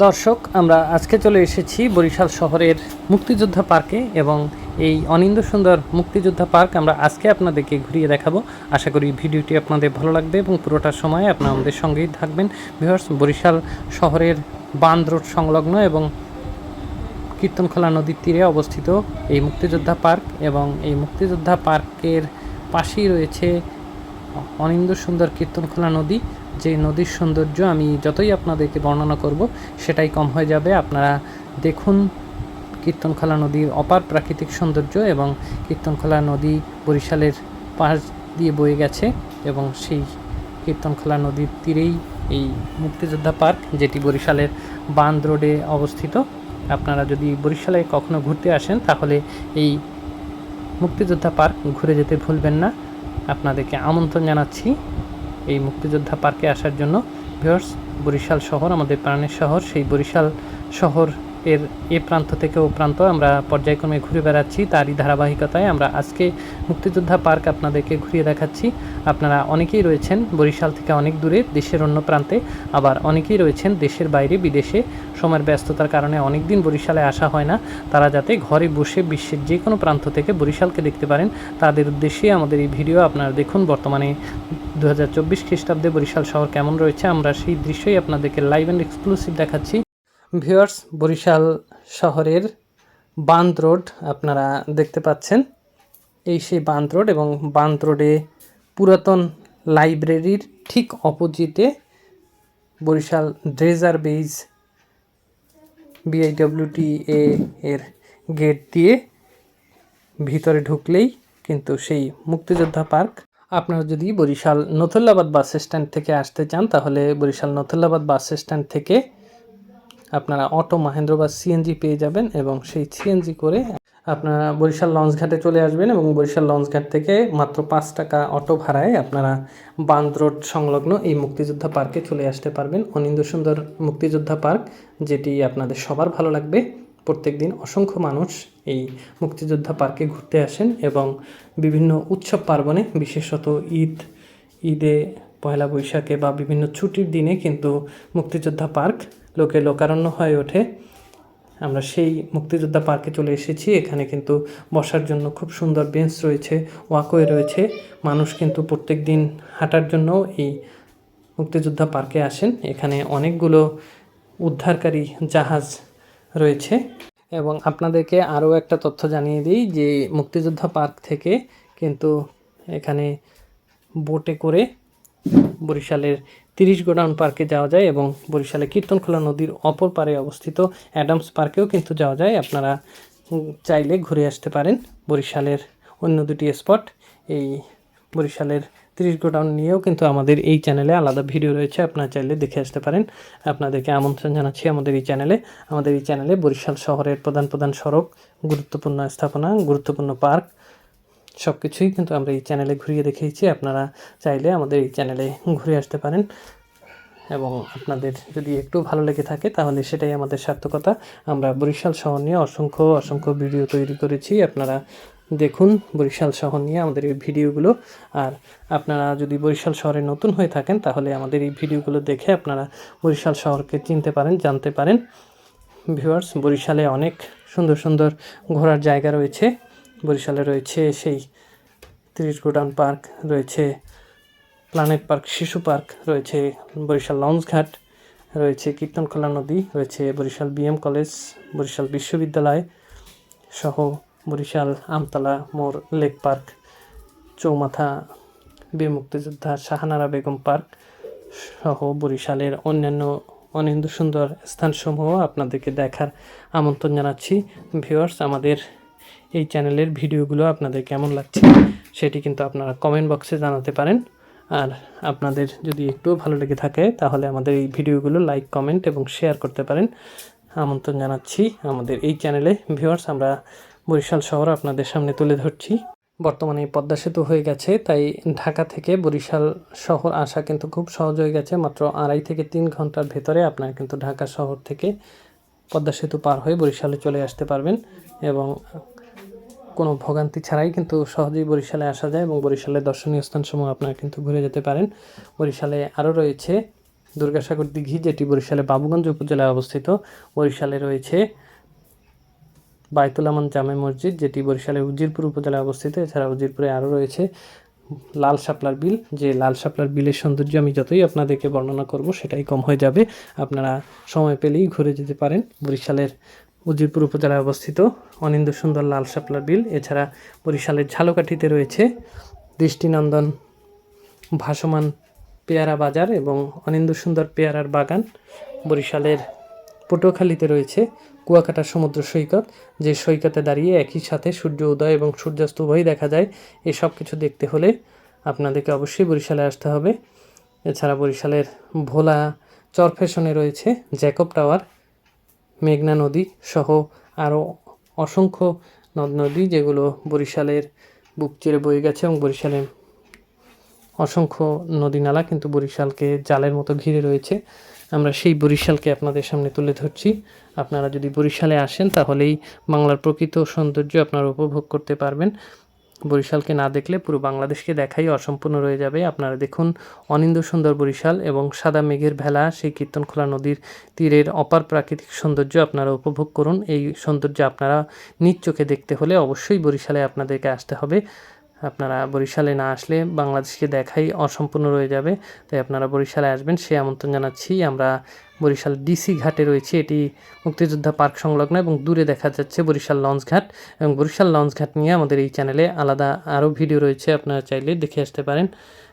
দর্শক, আমরা আজকে চলে এসেছি বরিশাল শহরের মুক্তিযোদ্ধা পার্কে এবং এই অনিন্দ সুন্দর মুক্তিযোদ্ধা পার্ক আমরা আজকে আপনাদেরকে ঘুরিয়ে দেখাবো। আশা করি ভিডিওটি আপনাদের ভালো লাগবে এবং পুরোটা সময় আপনারা আমাদের সঙ্গেই থাকবেন। ভিউয়ার্স, বরিশাল শহরের বান্দ রোড সংলগ্ন এবং কীর্তনখোলা নদীর তীরে অবস্থিত এই মুক্তিযোদ্ধা পার্ক এবং এই মুক্তিযোদ্ধা পার্কের পাশেই রয়েছে অনিন্দ সুন্দর কীর্তনখোলা নদী। যে নদীর সৌন্দর্য আমি যতই আপনাদেরকে বর্ণনা করব, সেটাই কম হয়ে যাবে। আপনারা দেখুন কীর্তনখোলা নদীর অপার প্রাকৃতিক সৌন্দর্য এবং কীর্তনখোলা নদী বরিশালের পাশ দিয়ে বয়ে গেছে এবং সেই কীর্তনখোলা নদীর তীরেই এই মুক্তিযোদ্ধা পার্ক, যেটি বরিশালের বান্দ রোডে অবস্থিত। আপনারা যদি বরিশালে কখনো ঘুরতে আসেন, তাহলে এই মুক্তিযোদ্ধা পার্ক ঘুরে যেতে ভুলবেন না। আপনাদেরকে আমন্ত্রণ জানাচ্ছি। এই মুক্তিযোদ্ধা পার্কে আসার জন্য ভিওর্স বরিশাল শহর আমাদের প্রাণের শহর সেই বরিশাল শহর এর এ প্রান্ত থেকে ও প্রান্ত আমরা পর্যায়ক্রমে ঘুরে বেড়াচ্ছি। তারই ধারাবাহিকতায় আমরা আজকে মুক্তিযোদ্ধা পার্ক আপনাদেরকে ঘুরিয়ে দেখাচ্ছি। আপনারা অনেকেই রয়েছেন বরিশাল থেকে অনেক দূরে, দেশের অন্য প্রান্তে। আবার অনেকেই রয়েছেন দেশের বাইরে, বিদেশে। সময়ের ব্যস্ততার কারণে অনেক দিন বরিশালে আসা হয় না। তারা যাতে ঘরে বসে বিশ্বের যে কোনো প্রান্ত থেকে বরিশালকে দেখতে পারেন, তাদের উদ্দেশ্যে আমাদের এই ভিডিও আপনারা দেখুন। বর্তমানে দু হাজার চব্বিশ খ্রিস্টাব্দে বরিশাল শহর কেমন রয়েছে, আমরা সেই দৃশ্যই আপনাদেরকে লাইভ অ্যান্ড এক্সক্লুসিভ দেখাচ্ছি। ভিউয়ার্স, বরিশাল শহরের বান্দ রোড আপনারা দেখতে পাচ্ছেন। এই সেই বান্দ রোড এবং বান্দ রোডে পুরাতন লাইব্রেরির ঠিক অপোজিটে বরিশাল ড্রেজার বেজ বিআইডব্লিউটি এর গেট দিয়ে ভিতরে ঢুকলেই কিন্তু সেই মুক্তিযোদ্ধা পার্ক। আপনারা যদি বরিশাল নথুল্লাবাদ বাস স্ট্যান্ড থেকে আসতে চান, তাহলে বরিশাল নথুল্লাবাদ বাস স্ট্যান্ড থেকে আপনারা অটো মাহেন্দ্র বা সিএনজি পেয়ে যাবেন এবং সেই সিএনজি করে আপনারা বরিশাল লঞ্চ ঘাটে চলে আসবেন এবং বরিশাল লঞ্চ ঘাট থেকে মাত্র পাঁচ টাকা অটো ভাড়ায় আপনারা বান্দ রোড সংলগ্ন এই মুক্তিযোদ্ধা পার্কে চলে আসতে পারবেন। অনিন্দ সুন্দর মুক্তিযোদ্ধা পার্ক, যেটি আপনাদের সবার ভালো লাগবে। প্রত্যেক দিন অসংখ্য মানুষ এই মুক্তিযোদ্ধা পার্কে ঘুরতে আসেন এবং বিভিন্ন উৎসব পার্বণে, বিশেষত ঈদ, ঈদে পয়লা বৈশাখে বা বিভিন্ন ছুটির দিনে কিন্তু মুক্তিযোদ্ধা পার্ক লোকে লোকারণ্য হয়ে ওঠে। আমরা সেই মুক্তিযোদ্ধা পার্কে চলে এসেছি। এখানে কিন্তু বসার জন্য খুব সুন্দর বেঞ্চ রয়েছে, ওয়াকওয়ে রয়েছে। মানুষ কিন্তু প্রত্যেক দিন হাঁটার জন্য এই মুক্তিযোদ্ধা পার্কে আসেন। এখানে অনেকগুলো উদ্ধারকারী জাহাজ রয়েছে। এবং আপনাদেরকে আরও একটা তথ্য জানিয়ে দিই যে মুক্তিযোদ্ধা পার্ক থেকে কিন্তু এখানে বোটে করে বরিশালের তিরিশ গোডাউন পার্কে যাওয়া যায় এবং বরিশালে কীর্তনখোলা নদীর অপর পারে অবস্থিত অ্যাডামস পার্কেও কিন্তু যাওয়া যায়। আপনারা চাইলে ঘুরে আসতে পারেন বরিশালের অন্য দুটি স্পট। এই বরিশালের তিরিশ গোডাউন নিয়েও কিন্তু আমাদের এই চ্যানেলে আলাদা ভিডিও রয়েছে, আপনারা চাইলে দেখে আসতে পারেন। আপনাদেরকে আমন্ত্রণ জানাচ্ছি আমাদের এই চ্যানেলে। আমাদের এই চ্যানেলে বরিশাল শহরের প্রধান প্রধান সড়ক, গুরুত্বপূর্ণ স্থাপনা, গুরুত্বপূর্ণ পার্ক সব কিছুই কিন্তু আমরা এই চ্যানেলে ঘুরিয়ে দেখিয়েছি। আপনারা চাইলে আমাদের এই চ্যানেলে ঘুরে আসতে পারেন। এবং আপনাদের যদি একটু ভালো লেগে থাকে, তাহলে সেটাই আমাদের সার্থকতা। আমরা বরিশাল শহর নিয়ে অসংখ্য অসংখ্য ভিডিও তৈরি করেছি। আপনারা দেখুন বরিশাল শহর নিয়ে আমাদের এই ভিডিওগুলো। আর আপনারা যদি বরিশাল শহরে নতুন হয়ে থাকেন, তাহলে আমাদের এই ভিডিওগুলো দেখে আপনারা বরিশাল শহরকে চিনতে পারেন, জানতে পারেন। ভিউয়ার্স, বরিশালে অনেক সুন্দর সুন্দর ঘোরার জায়গা রয়েছে। বরিশালে রয়েছে সেই তিরিশ গোডাউন পার্ক, রয়েছে প্ল্যানেট পার্ক শিশু পার্ক, রয়েছে বরিশাল লঞ্চ ঘাট রয়েছে কীর্তনখোলা নদী, রয়েছে বরিশাল বিএম কলেজ বরিশাল বিশ্ববিদ্যালয় সহ বরিশাল আমতলা মোড় লেক পার্ক চৌমাথা বীর মুক্তিযোদ্ধা শাহানারা বেগম পার্ক সহ বরিশালের অন্যান্য অনিন্দ সুন্দর স্থানসমূহ আপনাদেরকে দেখার আমন্ত্রণ জানাচ্ছি। ভিউয়ার্স আমাদের এই চ্যানেলের ভিডিওগুলো আপনাদের কেমন লাগছে সেটি কিন্তু আপনারা কমেন্ট বক্সে জানাতে পারেন। আর আপনাদের যদি একটুও ভালো লেগে থাকে তাহলে আমাদের এই ভিডিওগুলো লাইক কমেন্ট এবং শেয়ার করতে পারেন। আমন্ত্রণ জানাচ্ছি আমাদের এই চ্যানেলে। ভিউয়ার্স, আমরা বরিশাল শহর আপনাদের সামনে তুলে ধরছি। বর্তমানে পদ্মা সেতু হয়ে গেছে, তাই ঢাকা থেকে বরিশাল শহর আসা কিন্তু খুব সহজ হয়ে গেছে। মাত্র আড়াই থেকে তিন ঘণ্টার ভেতরে আপনারা কিন্তু ঢাকা শহর থেকে পদ্মা সেতু পার হয়ে বরিশালে চলে আসতে পারবেন এবং কোনো ভোগান্তি ছাড়াই কিন্তু সহজেই বরিশালে আসা যায় এবং বরিশালের দর্শনীয় স্থানসমূহ আপনারা কিন্তু ঘুরে যেতে পারেন। বরিশালে আরও রয়েছে দুর্গাসাগর দিঘি, যেটি বরিশালে বাবুগঞ্জ উপজেলায় অবস্থিত। বরিশালে রয়েছে বায়তুল আমান জামে মসজিদ, যেটি বরিশালের উজিরপুর উপজেলায় অবস্থিত। এছাড়া উজিরপুরে আরও রয়েছে লাল শাপলার বিল। যে লাল শাপলার বিলের সৌন্দর্য আমি যতই আপনাদেরকে বর্ণনা করব, সেটাই কম হয়ে যাবে। আপনারা সময় পেলেই ঘুরে যেতে পারেন। বরিশালের উজিরপুর উপজেলায় অবস্থিত অনিন্দ সুন্দর লাল শাপলার বিল, এছাড়া বরিশালের ঝালকাঠিতে রয়েছে দৃষ্টিনন্দন ভাসমান পেয়ারা বাজার এবং অনিন্দ সুন্দর পেয়ারার বাগান। বরিশালের পটুয়াখালীতে রয়েছে কুয়াকাটা সমুদ্র সৈকত, যে সৈকতে দাঁড়িয়ে একই সাথে সূর্য উদয় এবং সূর্যাস্ত উভয়ই দেখা যায়। এসব কিছু দেখতে হলে আপনাদেরকে অবশ্যই বরিশালে আসতে হবে। এছাড়া বরিশালের ভোলা চরফেশনে রয়েছে জ্যাকব টাওয়ার। মেঘনা নদী সহ আরও অসংখ্য নদ নদী যেগুলো বরিশালের বুক চিরে বয়ে গেছে এবং বরিশালে অসংখ্য নদী নালা কিন্তু বরিশালকে জালের মতো ঘিরে রয়েছে। আমরা সেই বরিশালকে আপনাদের সামনে তুলে ধরছি। আপনারা যদি বরিশালে আসেন তাহলেই বাংলার প্রকৃত সৌন্দর্য আপনারা উপভোগ করতে পারবেন। বরিশালকে না দেখলে পুরো বাংলাদেশকে দেখাই অসম্পূর্ণ রয়ে যাবে। আপনারা দেখুন অনিন্দ সুন্দর বরিশাল এবং সাদা মেঘের ভেলা, সেই কীর্তনখোলা নদীর তীরের অপার প্রাকৃতিক সৌন্দর্য আপনারা উপভোগ করুন। এই সৌন্দর্য আপনারা নিজ চোখে দেখতে হলে অবশ্যই বরিশালে আপনাদেরকে আসতে হবে। আপনারা বরিশালে না আসলে বাংলাদেশকে দেখাই অসম্পূর্ণ রয়ে যাবে। তাই আপনারা বরিশালে আসবেন। সে আমন্ত্রণ জানাচ্ছি। আমরা বরিশাল ডিসি ঘাটে রয়েছে। এটি মুক্তিযোদ্ধা পার্ক সংলগ্ন এবং দূরে দেখা যাচ্ছে বরিশাল লঞ্চ ঘাট এবং বরিশাল লঞ্চ ঘাট নিয়ে আমাদের এই চ্যানেলে আলাদা আরও ভিডিও রয়েছে। আপনারা চাইলে দেখে আসতে পারেন।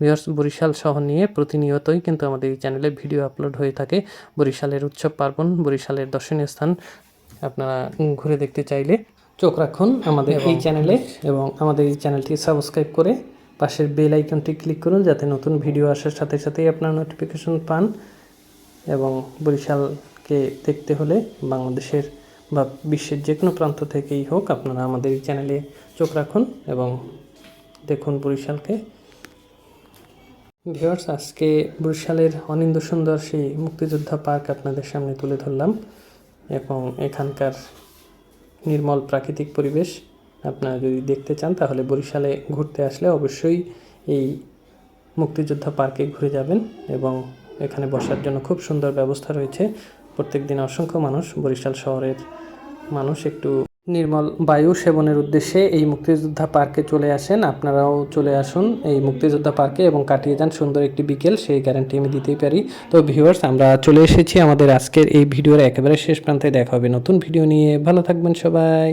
ভিউয়ার্স বরিশাল শহর নিয়ে প্রতিনিয়তই কিন্তু আমাদের এই চ্যানেলে ভিডিও আপলোড হয়ে থাকে। বরিশালের উৎসব পার্বণ বরিশালের দর্শনীয় স্থান আপনারা ঘুরে দেখতে চাইলে চোখ রাখুন আমাদের এই চ্যানেলে এবং আমাদের এই চ্যানেলটি সাবস্ক্রাইব করে পাশের বেল আইকনটি ক্লিক করুন যাতে নতুন ভিডিও আসার সাথে সাথেই আপনারা নোটিফিকেশন পান। এবং বরিশালকে দেখতে হলে বাংলাদেশের বা বিশ্বের যে কোনো প্রান্ত থেকেই হোক আপনারা আমাদের এই চ্যানেলে চোখ রাখুন এবং দেখুন বরিশালকে। ভিউয়ার্স, আজকে বরিশালের অনিন্দ সুন্দর সেই মুক্তিযোদ্ধা পার্ক আপনাদের সামনে তুলে ধরলাম এবং এখানকার নির্মল প্রাকৃতিক পরিবেশ। আপনারা যদি দেখতে চান, তাহলে বরিশালে ঘুরতে আসলে অবশ্যই এই মুক্তিযোদ্ধা পার্কে ঘুরে যাবেন এবং এখানে বসার জন্য খুব সুন্দর ব্যবস্থা রয়েছে। প্রত্যেক দিন অসংখ্য মানুষ বরিশাল শহরের মানুষ একটু নির্মল বায়ু সেবনের উদ্দেশ্যে এই মুক্তিযোদ্ধা পার্কে চলে আসেন। আপনারাও চলে আসুন এই মুক্তিযোদ্ধা পার্কে এবং কাটিয়ে যান সুন্দর একটি বিকেল, সেই গ্যারান্টি আমি দিতেই পারি। তো ভিউয়ার্স, আমরা চলে এসেছি আমাদের আজকের এই ভিডিওর একেবারে শেষ প্রান্তে। দেখা হবে নতুন ভিডিও নিয়ে। ভালো থাকবেন সবাই।